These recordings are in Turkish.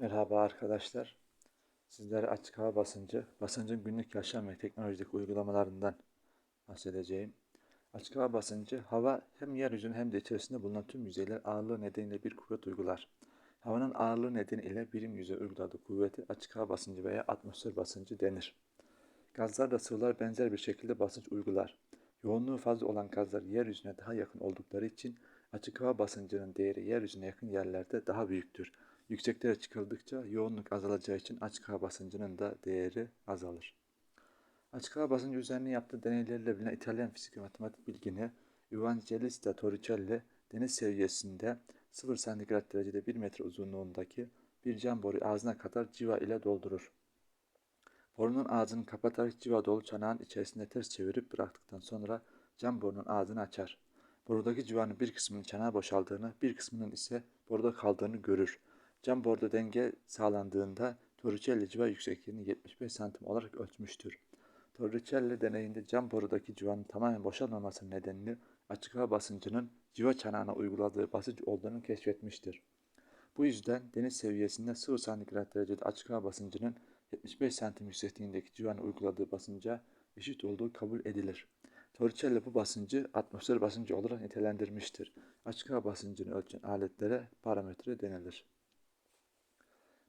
Merhaba arkadaşlar. Sizlere açık hava basıncı, basıncın günlük yaşam ve teknolojideki uygulamalarından bahsedeceğim. Açık hava basıncı, hava hem yeryüzünün hem de içerisinde bulunan tüm yüzeyler ağırlığı nedeniyle bir kuvvet uygular. Havanın ağırlığı nedeniyle birim yüzey uyguladığı kuvveti açık hava basıncı veya atmosfer basıncı denir. Gazlar da sıvılar benzer bir şekilde basınç uygular. Yoğunluğu fazla olan gazlar yeryüzüne daha yakın oldukları için açık hava basıncının değeri yeryüzüne yakın yerlerde daha büyüktür. Yükseklere çıkıldıkça yoğunluk azalacağı için açık hava basıncının da değeri azalır. Açık hava basıncı üzerine yaptığı deneylerle bilinen İtalyan fizik ve matematik bilgini Evangelista Torricelli deniz seviyesinde 0 santigrat derecede 1 metre uzunluğundaki bir cam boru ağzına kadar civa ile doldurur. Borunun ağzını kapatarak civa dolu çanağın içerisinde ters çevirip bıraktıktan sonra cam borunun ağzını açar. Borudaki civanın bir kısmının çanağa boşaldığını, bir kısmının ise boruda kaldığını görür. Cam boruda denge sağlandığında Torricelli civa yüksekliğini 75 santim olarak ölçmüştür. Torricelli deneyinde cam borudaki civanın tamamen boşalmaması nedeniyle açık hava basıncının civa çanağına uyguladığı basınç olduğunu keşfetmiştir. Bu yüzden deniz seviyesinde 0 santigrat derecede açık hava basıncının 75 santim yüksekliğindeki civanın uyguladığı basınca eşit olduğu kabul edilir. Torricelli bu basıncı atmosfer basıncı olarak nitelendirmiştir. Açık hava basıncını ölçen aletlere parametre denilir.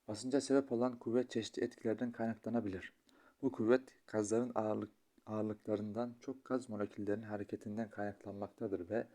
Basınca sebep olan kuvvet çeşitli etkilerden kaynaklanabilir. Bu kuvvet gazların ağırlık, ağırlıklarından çok gaz moleküllerinin hareketinden kaynaklanmaktadır ve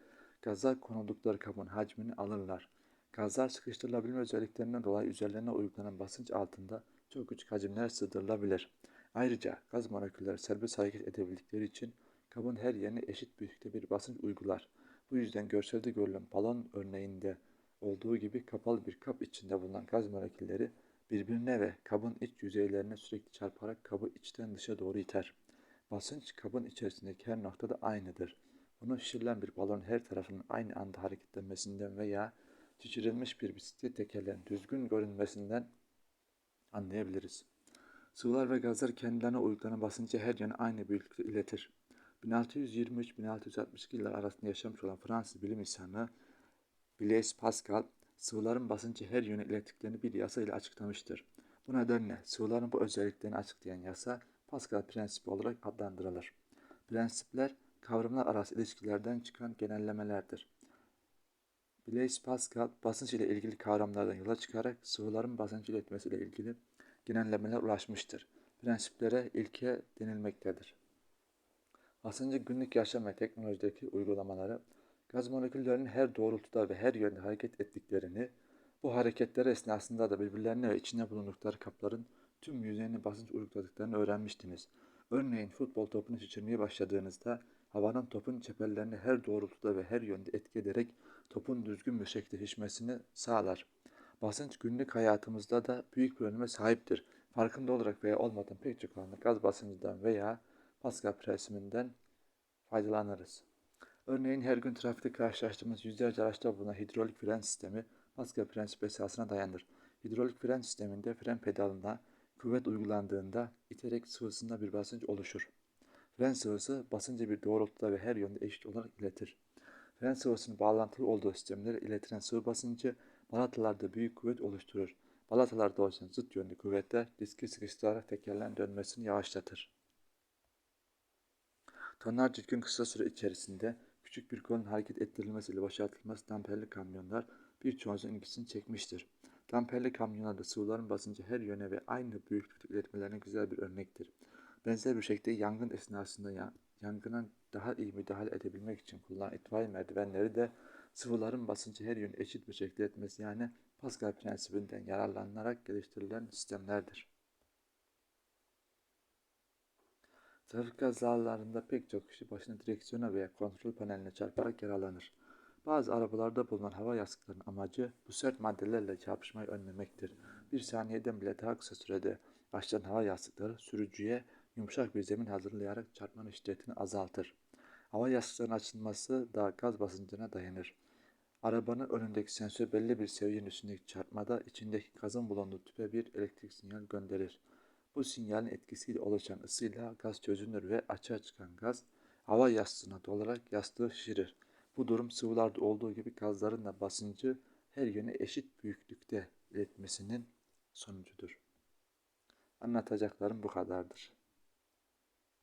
gazlar konuldukları kabın hacmini alırlar. Gazlar sıkıştırılabilme özelliklerinden dolayı üzerlerine uygulanan basınç altında çok küçük hacimler sığdırılabilir. Ayrıca gaz molekülleri serbest hareket edebildikleri için kabın her yerine eşit büyüklükte bir basınç uygular. Bu yüzden görselde görülen balon örneğinde olduğu gibi kapalı bir kap içinde bulunan gaz molekülleri birbirine ve kabın iç yüzeylerine sürekli çarparak kabı içten dışa doğru iter. Basınç kabın içerisindeki her noktada aynıdır. Bunu şişirilen bir balon her tarafının aynı anda hareketlenmesinden veya şişirilmiş bir bisiklet tekerleğinin düzgün görünmesinden anlayabiliriz. Sıvılar ve gazlar kendilerine uygulanan basıncı her yöne aynı büyüklükte iletir. 1623-1662 yıllar arasında yaşamış olan Fransız bilim insanı Blaise Pascal, sıvıların basıncı her yöne ilettiklerini bir yasa ile açıklamıştır. Bu nedenle sıvıların bu özelliklerini açıklayan yasa Pascal prensibi olarak adlandırılır. Prensipler kavramlar arası ilişkilerden çıkan genellemelerdir. Blaise Pascal basınç ile ilgili kavramlardan yola çıkarak sıvıların basınç iletmesi ile ilgili genellemeler ulaşmıştır. Prensiplere ilke denilmektedir. Basıncı günlük yaşam ve teknolojideki uygulamaları gaz moleküllerinin her doğrultuda ve her yönde hareket ettiklerini, bu hareketler esnasında da birbirlerine ve içinde bulundukları kapların tüm yüzeyine basınç uyguladıklarını öğrenmiştiniz. Örneğin futbol topunu şişirmeye başladığınızda havanın topun çeperlerine her doğrultuda ve her yönde etki ederek topun düzgün bir şekilde şişmesini sağlar. Basınç günlük hayatımızda da büyük bir öneme sahiptir. Farkında olarak veya olmadan pek çok anda gaz basıncından veya Pascal prensibinden faydalanırız. Örneğin her gün trafikte karşılaştığımız yüzlerce araçta bulunan hidrolik fren sistemi Pascal prensibi esasına dayanır. Hidrolik fren sisteminde fren pedalına kuvvet uygulandığında iterek sıvısında bir basınç oluşur. Fren sıvısı basıncı bir doğrultuda ve her yönde eşit olarak iletir. Fren sıvısının bağlantılı olduğu sistemlere iletilen sıvı basıncı balatalarda büyük kuvvet oluşturur. Balatalarda oluşan zıt yönlü kuvvetler diski sıkıştırarak tekerlerin dönmesini yavaşlatır. Tonlarca gün kısa süre içerisinde küçük bir kolun hareket ettirilmesiyle boşaltılması damperli kamyonlar birçoğunuzun ilgisini çekmiştir. Damperli kamyonlarda sıvıların basıncı her yöne ve aynı büyüklükte iletmelerine güzel bir örnektir. Benzer bir şekilde yangın esnasında yangına daha iyi müdahale edebilmek için kullanılan itfaiye merdivenleri de sıvıların basıncı her yöne eşit bir şekilde etmesi yani Pascal prensibinden yararlanarak geliştirilen sistemlerdir. Trafik kazalarında pek çok kişi başına direksiyona veya kontrol paneline çarparak yaralanır. Bazı arabalarda bulunan hava yastıklarının amacı bu sert maddelerle çarpışmayı önlemektir. Bir saniyeden bile daha kısa sürede açılan hava yastıkları sürücüye yumuşak bir zemin hazırlayarak çarpmanın şiddetini azaltır. Hava yastıklarının açılması da gaz basıncına dayanır. Arabanın önündeki sensör belli bir seviyenin üstündeki çarpmada içindeki gazın bulunduğu tüpe bir elektrik sinyal gönderir. Bu sinyalin etkisiyle oluşan ısıyla gaz çözünür ve açığa çıkan gaz hava yastığına dolarak yastığı şişirir. Bu durum sıvılarda olduğu gibi gazların da basıncı her yöne eşit büyüklükte iletmesinin sonucudur. Anlatacaklarım bu kadardır.